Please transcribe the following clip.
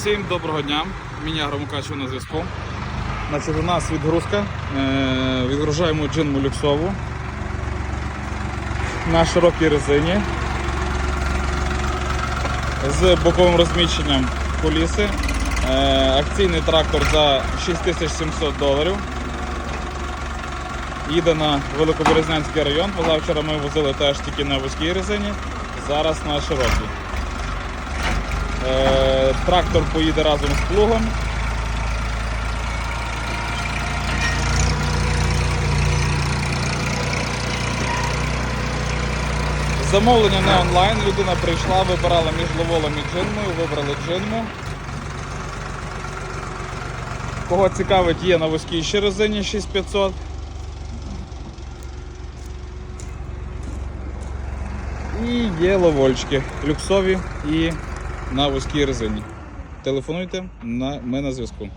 Всім доброго дня, Мене Громукачу на зв'язку. Значить, у нас відгрузка. Е, Відгружаємо джинму люксову на широкій резині з боковим розміщенням куліси. Е, Акційний трактор за 6700 доларів. Їде на Великоберезнянський район. Позавчора ми возили теж тільки на вузькій резині, зараз на широкій. Е, Трактор поїде разом з плугом. Замовлення не онлайн. Людина прийшла, вибирала між ловолом і джинмою, вибрали джинму. Кого цікавить, є на вузькій ще резині 6500. І є ловольчики люксові і на вузькій резині. Телефонуйте, на, ми на зв'язку.